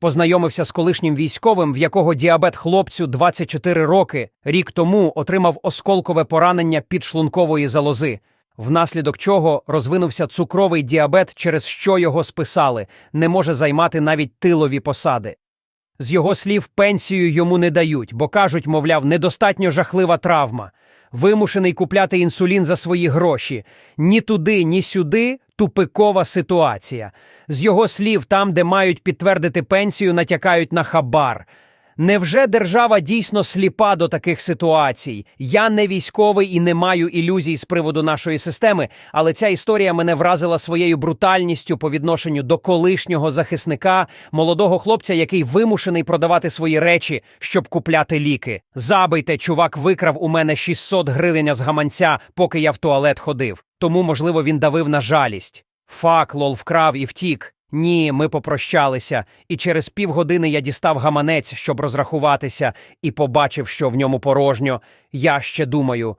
Познайомився з колишнім військовим, в якого діабет хлопцю 24 роки, рік тому отримав осколкове поранення підшлункової залози, внаслідок чого розвинувся цукровий діабет, через що його списали, не може займати навіть тилові посади. З його слів, пенсію йому не дають, бо кажуть, мовляв, недостатньо жахлива травма. Вимушений купляти інсулін за свої гроші. Ні туди, ні сюди тупикова ситуація. З його слів, там, де мають підтвердити пенсію, натякають на хабар. Невже держава дійсно сліпа до таких ситуацій? Я не військовий і не маю ілюзій з приводу нашої системи, але ця історія мене вразила своєю брутальністю по відношенню до колишнього захисника, молодого хлопця, який вимушений продавати свої речі, щоб купляти ліки. Забийте, чувак викрав у мене 600 гривень з гаманця, поки я в туалет ходив. Тому, можливо, він давив на жалість. Фак, лол вкрав і втік. Ні, ми попрощалися, і через півгодини я дістав гаманець, щоб розрахуватися, і побачив, що в ньому порожньо. Я ще думаю,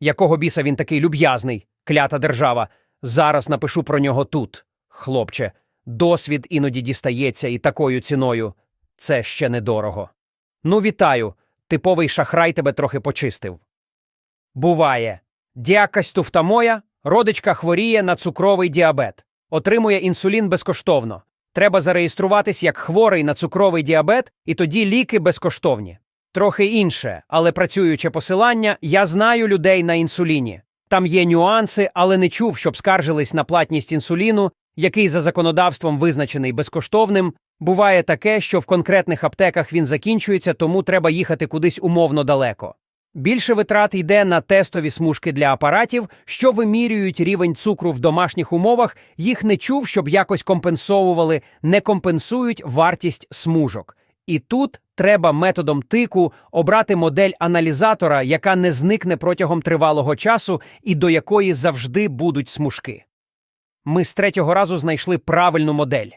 якого біса він такий люб'язний, клята держава. Зараз напишу про нього тут. Хлопче, досвід іноді дістається і такою ціною. Це ще недорого. Ну, вітаю. Типовий шахрай тебе трохи почистив. Буває. Діакась туфта моя, родичка хворіє на цукровий діабет. Отримує інсулін безкоштовно. Треба зареєструватись як хворий на цукровий діабет, і тоді ліки безкоштовні. Трохи інше, але працююче посилання, я знаю людей на інсуліні. Там є нюанси, але не чув, щоб скаржились на платність інсуліну, який за законодавством визначений безкоштовним. Буває таке, що в конкретних аптеках він закінчується, тому треба їхати кудись умовно далеко. Більше витрат йде на тестові смужки для апаратів, що вимірюють рівень цукру в домашніх умовах, їх не чув, щоб якось компенсовували, не компенсують вартість смужок. І тут треба методом тику обрати модель аналізатора, яка не зникне протягом тривалого часу і до якої завжди будуть смужки. Ми з третього разу знайшли правильну модель.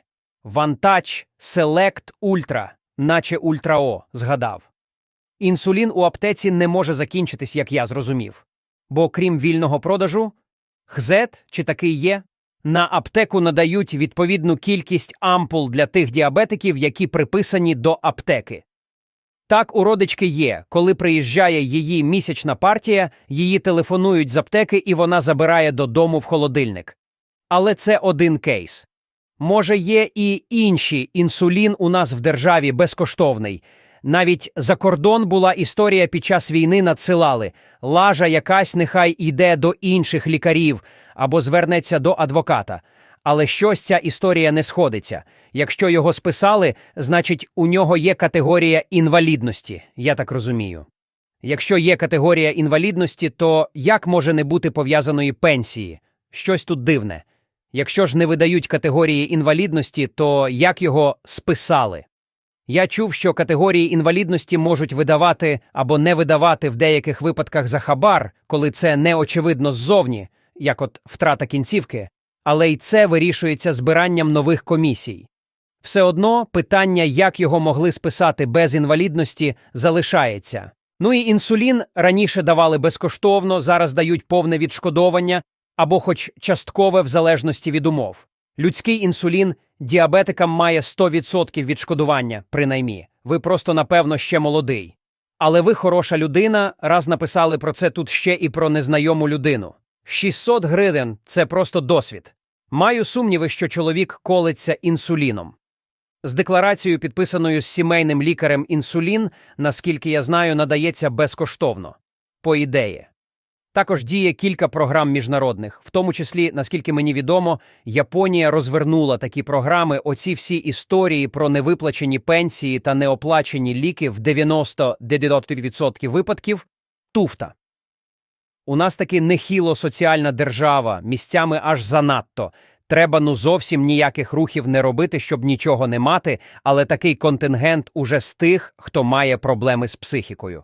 Vantage Select Ultra, наче Ultra O, згадав. Інсулін у аптеці не може закінчитись, як я зрозумів. Бо крім вільного продажу, хзет чи такий є, на аптеку надають відповідну кількість ампул для тих діабетиків, які приписані до аптеки. Так у родички є, коли приїжджає її місячна партія, її телефонують з аптеки і вона забирає додому в холодильник. Але це один кейс. Може, є і інші інсулін у нас в державі безкоштовний. Навіть за кордон була історія під час війни надсилали лажа якась нехай йде до інших лікарів або звернеться до адвоката. Але щось ця історія не сходиться. Якщо його списали, значить у нього є категорія інвалідності, я так розумію. Якщо є категорія інвалідності, то як може не бути пов'язаної пенсії? Щось тут дивне. Якщо ж не видають категорії інвалідності, то як його списали? Я чув, що категорії інвалідності можуть видавати або не видавати в деяких випадках за хабар, коли це не очевидно ззовні, як от втрата кінцівки, але й це вирішується збиранням нових комісій. Все одно питання, як його могли списати без інвалідності, залишається. Ну і інсулін раніше давали безкоштовно, зараз дають повне відшкодовання або хоч часткове в залежності від умов. Людський інсулін діабетикам має 100% відшкодування, принаймні. Ви просто, напевно, ще молодий. Але ви хороша людина, раз написали про це тут ще і про незнайому людину. 600 гривень це просто досвід. Маю сумніви, що чоловік колиться інсуліном. З декларацією, підписаною з сімейним лікарем інсулін, наскільки я знаю, надається безкоштовно. По ідеї. Також діє кілька програм міжнародних, в тому числі, наскільки мені відомо, Японія розвернула такі програми. Оці всі історії про невиплачені пенсії та неоплачені ліки в 90% випадків туфта. У нас таки нехіло соціальна держава, місцями аж занадто. Треба ну зовсім ніяких рухів не робити, щоб нічого не мати, але такий контингент уже з тих, хто має проблеми з психікою.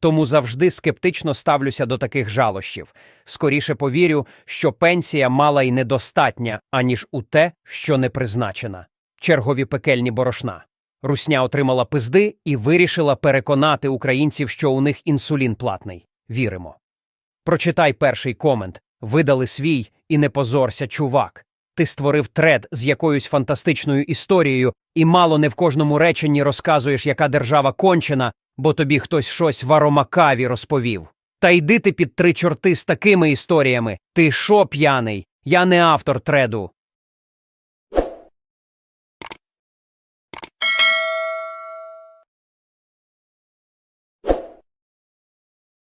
Тому завжди скептично ставлюся до таких жалощів. Скоріше повірю, що пенсія мала й недостатня, аніж у те, що не призначена. Чергові пекельні борошна. Русня отримала пизди і вирішила переконати українців, що у них інсулін платний. Віримо. Прочитай перший комент, видали свій і не позорся, чувак. Ти створив тред з якоюсь фантастичною історією, і мало не в кожному реченні розказуєш, яка держава кончена, бо тобі хтось щось в аромакаві розповів. Та йди ти під три чорти з такими історіями. Ти шо п'яний? Я не автор треду.